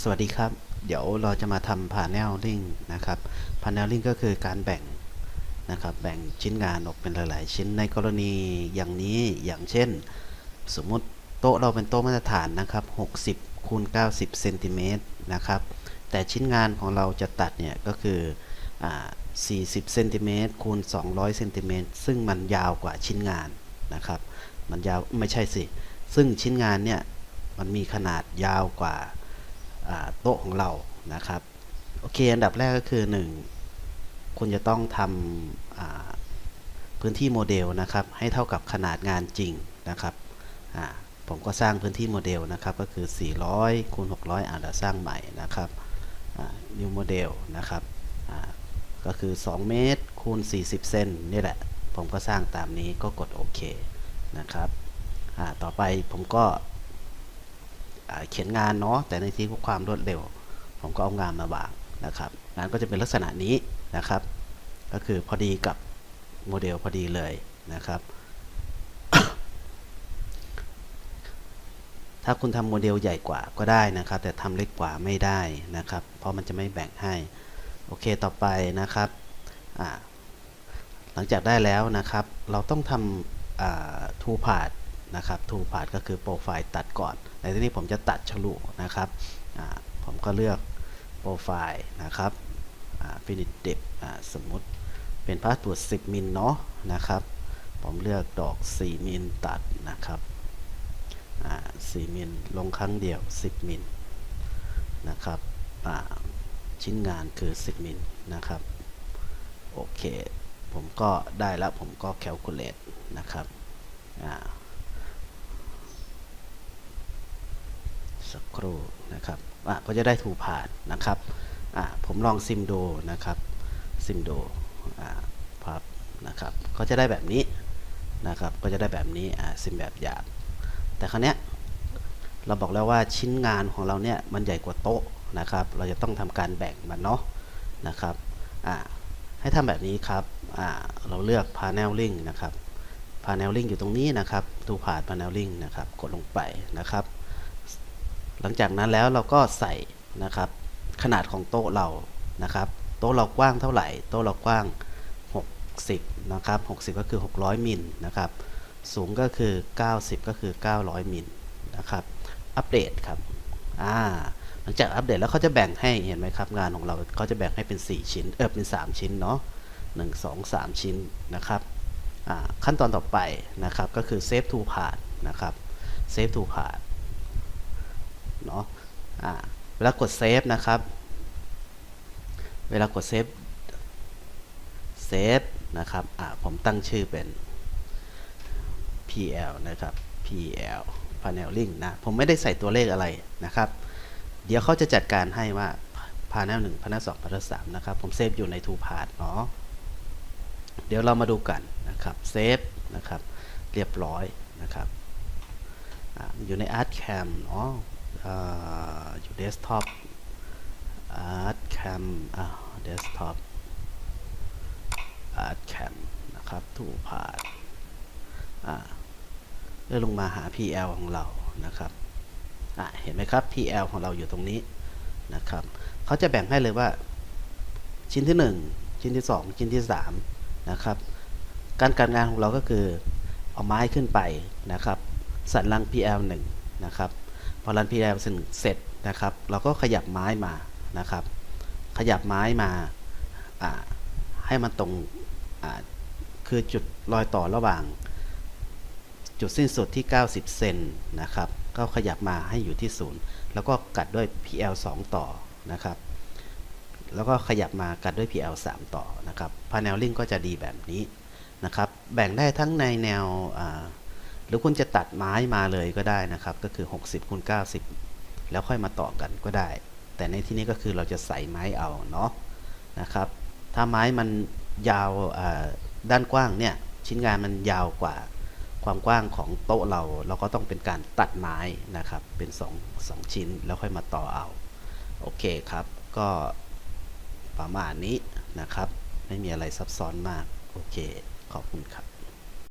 สวัสดีครับ เดี๋ยวเราจะมาทำ paneling นะครับ paneling ก็คือการแบ่งนะครับ แบ่งชิ้นงานออกเป็นหลาย ๆ ชิ้นในกรณีอย่างนี้อย่างเช่น สมมุติโต๊ะเราเป็นโต๊ะมาตรฐานนะครับ 60คูณ90เซนติเมตรนะครับ แต่ชิ้นงานของเราจะตัดเนี่ยก็คืออ่า40เซนติเมตรคูณ200เซนติเมตรซึ่งมันยาวกว่าชิ้นงานนะครับ มันยาวไม่ใช่สิ ซึ่งชิ้นงานเนี่ยมันมีขนาดยาวกว่า โต๊ะของเรานะครับโอเค อันดับแรกก็คือ 1 คุณจะต้องทำพื้นที่โมเดลนะครับ ให้เท่ากับขนาดงานจริงนะครับผมก็สร้างพื้นที่โมเดลนะครับ ก็คือ 400คูณ600อ่าเราสร้างใหม่นะครับ new model นะครับก็คือ 2 เมตรคูณ 40 เซนนี่แหละ ผมก็สร้างตามนี้ก็กดโอเคนะครับต่อไปผมก็ เขียนงานเนาะแต่ในที่ความรวดเร็ว ผมก็เอางานมาวางนะครับงานก็จะเป็นลักษณะนี้นะครับ ก็คือพอดีกับโมเดลพอดีเลยนะครับ ถ้าคุณทำโมเดลใหญ่กว่าก็ได้นะครับ แต่ทำเล็กกว่าไม่ได้นะครับ เพราะมันจะไม่แบ่งให้ โอเคต่อไปนะครับหลังจากได้แล้วนะครับ เราต้องทำทูพาด นะครับทูพาดก็คือโปรไฟล์ตัดก่อน ในที่นี้ผมจะตัดฉลุนะครับผมก็เลือกโปรไฟล์นะครับฟินิชเดบสมมุติเป็นพาสปอร์ต10 มิลเนาะนะครับ ผมเลือกดอก 4 มิลตัดนะครับอ่า4มิลลงครั้งเดียว 10 มิลนะครับชิ้นงานคือ 10 มิลนะครับ โอเค ผมก็ได้แล้วผมก็แคลคูลเลตนะครับอ่า สักครู่นะครับอะก็จะได้ถูผ่านนะครับอะผมลองซิมโดนะครับซิมโดอ่าพับนะครับก็จะได้แบบนี้นะครับก็จะได้แบบนี้อ่าซิมแบบหยาบแต่ครั้นี้ยเราบอกแล้วว่าชิ้นงานของเราเนี่ยมันใหญ่กว่าโต๊ะนะครับ เราจะต้องทำการแบ่งมันเนาะนะครับอ่าให้ทำแบบนี้ครับอ่าเราเลือก paneling นะครับ paneling อยู่ตรงนี้นะครับ ดูผ่าน paneling นะครับ กดลงไปนะครับ หลังจากนั้นแล้วเราก็ใส่นะครับขนาดของโต๊ะเรานะครับ โต๊ะเรากว้างเท่าไหร่ โต๊ะเรากว้าง 60นะครับ60 ก็คือ 600มิลนะครับ สูงก็คือ 90 ก็คือ 900มิลนะครับ อัปเดตครับอ่าหลังจากอัปเดตแล้วเขาจะแบ่งให้เห็นไหมครับ งานของเราเขาจะแบ่งให้เป็น 4 ชิ้นเออเป็น 3 ชิ้นเนาะ1 2 3 ชิ้นนะครับอ่าขั้นตอนต่อไปนะครับก็คือ Save to Part นะครับ Save to Part เนาะเวลากดเซฟนะครับ เวลากดเซฟเซฟนะครับผมตั้งชื่อเป็น PL นะครับ PL paneling นะ ผมไม่ได้ใส่ตัวเลขอะไรนะครับ เดี๋ยวเขาจะจัดการให้ว่า panel 1 panel 2 panel 3นะครับ ผมเซฟอยู่ใน two part เนาะ เดี๋ยวเรามาดูกันนะครับเซฟนะครับ เรียบร้อยนะครับออยู่ใน ArtCam เนาะ อยู่เดสก์ท็อป Art Cam อ่าเดสก์ท็อป Art Cam นะครับถูกผ่านอ่าเลื่อนลงมาหา PL ของเรานะครับอ่าเห็นไหมครับ PL ของเราอยู่ตรงนี้นะครับเขาจะแบ่งให้เลยว่า ชิ้นที่ 1 ชิ้นที่ 2 ชิ้นที่3นะครับการการงานของเราก็คือเอาไม้ขึ้นไปนะครับ สันลัง PL 1 นะครับ พอรัน PL เสร็จนะครับ เราก็ขยับไม้มานะครับ ขยับไม้มาให้มันตรงคือจุดรอยต่อระหว่าง จุดสิ้นสุดที่ 90 เซนนะครับ ก็ขยับมาให้อยู่ที่ศูนย์แล้วก็กัดด้วย PL 2 ต่อนะครับ แล้วก็ขยับมากัดด้วย PL 3 ต่อนะครับ paneling ก็จะดีแบบนี้นะครับ แบ่งได้ทั้งในแนวอ หรือคุณจะตัดไม้มาเลยก็ได้นะครับ ก็คือ 60คูณ90 แล้วค่อยมาต่อกันก็ได้ แต่ในที่นี้ก็คือเราจะใส่ไม้เอาเนาะนะครับ ถ้าไม้มันยาวด้านกว้างเนี่ยชิ้นงานมันยาวกว่าความกว้างของโต๊ะเราเราก็ต้องเป็นการตัดไม้นะครับ เป็น2 2ชิ้นแล้วค่อยมาต่อเอาโอเคครับ ก็ประมาณนี้นะครับ ไม่มีอะไรซับซ้อนมาก โอเค ขอบคุณครับ